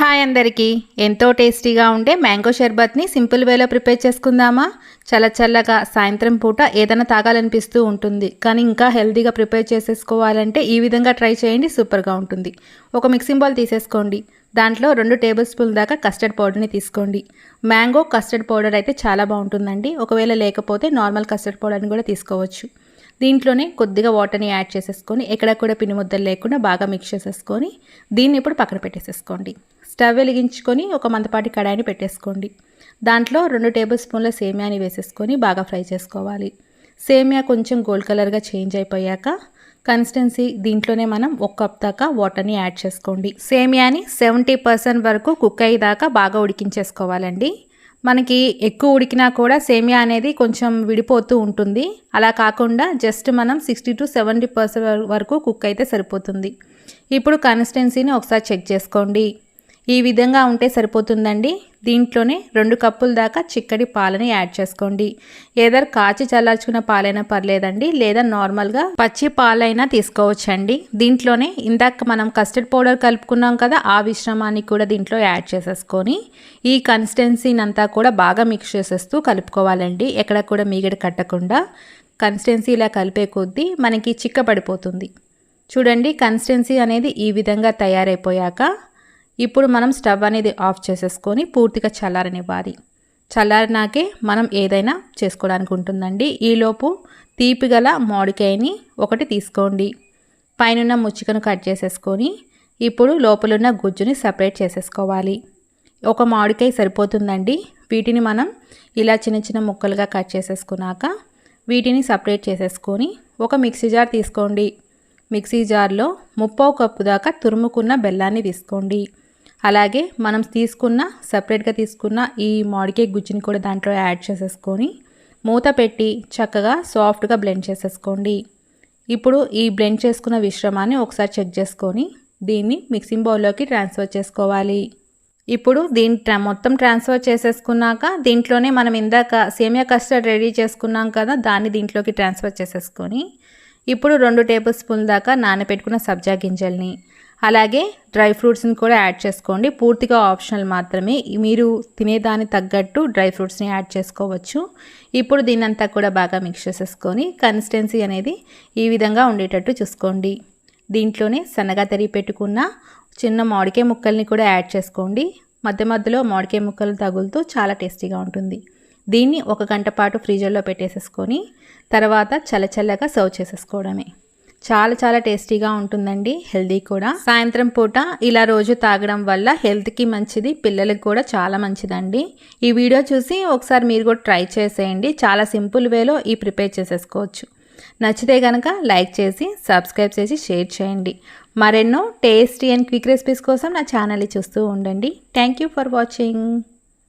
Hi అందరికీ. ఎంతో టేస్టీగా ఉండే మ్యాంగో షర్బత్ని సింపుల్ వేలో ప్రిపేర్ చేసుకుందామా? చల్ల చల్లగా సాయంత్రం పూట ఏదైనా తాగాలనిపిస్తూ ఉంటుంది. కానీ ఇంకా హెల్తీగా ప్రిపేర్ చేసేసుకోవాలంటే ఈ విధంగా ట్రై చేయండి సూపర్గా ఉంటుంది. ఒక మిక్సింగ్ బౌల్ తీసేసుకోండి. దాంట్లో రెండు టేబుల్ స్పూన్ దాకా కస్టర్డ్ పౌడర్ని తీసుకోండి. మ్యాంగో కస్టర్డ్ పౌడర్ అయితే చాలా బాగుంటుందండి. ఒకవేళ లేకపోతే నార్మల్ కస్టర్డ్ పౌడర్ని కూడా తీసుకోవచ్చు. దీంట్లోనే కొద్దిగా వాటర్ని యాడ్ చేసేసుకొని ఎక్కడ కూడా పిండి ముద్దలు లేకుండా బాగా మిక్స్ చేసేసుకొని దీన్ని ఇప్పుడు పక్కన పెట్టేసేసుకోండి. స్టవ్ వెలిగించుకొని ఒక మందపాటి కడాయిని పెట్టేసుకోండి. దాంట్లో రెండు టేబుల్ స్పూన్ల సేమియాని వేసేసుకొని బాగా ఫ్రై చేసుకోవాలి. సేమియా కొంచెం గోల్డ్ కలర్గా చేంజ్ అయిపోయాక కన్సిస్టెన్సీ దీంట్లోనే మనం ఒక కప్ దాకా వాటర్ని యాడ్ చేసుకోండి. సేమియాని సెవెంటీ పర్సెంట్ వరకు కుక్ అయ్యేదాకా బాగా ఉడికించేసుకోవాలండి. మనకి ఎక్కువ ఉడికినా కూడా సేమియా అనేది కొంచెం విడిపోతూ ఉంటుంది. అలా కాకుండా జస్ట్ మనం సిక్స్టీ టు సెవెంటీ పర్సెంట్ వరకు కుక్ అయితే సరిపోతుంది. ఇప్పుడు కన్సిస్టెన్సీని ఒకసారి చెక్ చేసుకోండి. ఈ విధంగా ఉంటే సరిపోతుందండి. దీంట్లోనే రెండు కప్పుల దాకా చిక్కటి పాలని యాడ్ చేసుకోండి. ఏదర్ కాచి చల్లార్చుకున్న పాలైనా పర్లేదండి లేదా నార్మల్గా పచ్చి పాలైనా తీసుకోవచ్చండి. దీంట్లోనే ఇందాక మనం కస్టర్డ్ పౌడర్ కలుపుకున్నాం కదా ఆ విశ్రమాన్ని కూడా దీంట్లో యాడ్ చేసేసుకొని ఈ కన్సిస్టెన్సీని అంతా కూడా బాగా మిక్స్ చేసేస్తూ కలుపుకోవాలండి. ఎక్కడ కూడా మీగడ కట్టకుండా కన్సిస్టెన్సీ ఇలా కలిపే కొద్దీ మనకి చిక్కబడిపోతుంది. చూడండి కన్సిస్టెన్సీ అనేది ఈ విధంగా తయారైపోయాక ఇప్పుడు మనం స్టవ్ అనేది ఆఫ్ చేసేసుకొని పూర్తిగా చల్లారనివ్వాలి. చల్లారినాకే మనం ఏదైనా చేసుకోవడానికి ఉంటుందండి. ఈలోపు తీపి గల మామిడికాయని ఒకటి తీసుకోండి. పైన ముచ్చికను కట్ చేసేసుకొని ఇప్పుడు లోపలున్న గుజ్జుని సపరేట్ చేసేసుకోవాలి. ఒక మామిడికాయ సరిపోతుందండి. వీటిని మనం ఇలా చిన్న చిన్న ముక్కలుగా కట్ చేసేసుకున్నాక వీటిని సపరేట్ చేసేసుకొని ఒక మిక్సీ జార్ తీసుకోండి. మిక్సీ జార్లో ముప్పావు కప్పు దాకా తురుముకున్న బెల్లాన్ని తీసుకోండి. అలాగే మనం తీసుకున్న సపరేట్గా తీసుకున్న ఈ మామిడికాయ గుజ్జుని కూడా దాంట్లో యాడ్ చేసేసుకొని మూత పెట్టి చక్కగా సాఫ్ట్గా బ్లెండ్ చేసేసుకోండి. ఇప్పుడు ఈ బ్లెండ్ చేసుకున్న మిశ్రమాన్ని ఒకసారి చెక్ చేసుకొని దీన్ని మిక్సింగ్ బౌల్లోకి ట్రాన్స్ఫర్ చేసుకోవాలి. ఇప్పుడు దీని మొత్తం ట్రాన్స్ఫర్ చేసేసుకున్నాక దీంట్లోనే మనం ఇందాక సేమియా కస్టర్డ్ రెడీ చేసుకున్నాం కదా దాన్ని దీంట్లోకి ట్రాన్స్ఫర్ చేసేసుకొని ఇప్పుడు రెండు టేబుల్ స్పూన్ దాకా నానబెట్టుకున్న సబ్జా గింజల్ని అలాగే డ్రై ఫ్రూట్స్ని కూడా యాడ్ చేసుకోండి. పూర్తిగా ఆప్షనల్ మాత్రమే. మీరు తినేదాన్ని తగ్గట్టు డ్రై ఫ్రూట్స్ని యాడ్ చేసుకోవచ్చు. ఇప్పుడు దీన్నంతా కూడా బాగా మిక్స్ చేసేసుకొని కన్సిస్టెన్సీ అనేది ఈ విధంగా ఉండేటట్టు చూసుకోండి. దీంట్లోనే సన్నగా తరిగి పెట్టుకున్న చిన్న మామిడికాయ ముక్కల్ని కూడా యాడ్ చేసుకోండి. మధ్య మధ్యలో మామిడికాయ ముక్కలు తగులుతూ చాలా టేస్టీగా ఉంటుంది. దీన్ని ఒక గంట పాటు ఫ్రీజర్లో పెట్టేసేసుకొని తర్వాత చల్లచల్లగా సర్వ్ చేసేసుకోవడమే. చాలా చాలా టేస్టీగా ఉంటుందండి హెల్దీ కూడా. సాయంత్రం పూట ఇలా రోజు తాగడం వల్ల హెల్త్కి మంచిది పిల్లలకి కూడా చాలా మంచిదండి. ఈ వీడియో చూసి ఒకసారి మీరు కూడా ట్రై చేసేయండి. చాలా సింపుల్ వేలో ఈ ప్రిపేర్ చేసేసుకోవచ్చు. నచ్చితే కనుక లైక్ చేసి సబ్స్క్రైబ్ చేసి షేర్ చేయండి. మరెన్నో టేస్టీ అండ్ క్విక్ రెసిపీస్ కోసం నా ఛానల్ని చూస్తూ ఉండండి. Thank you for watching.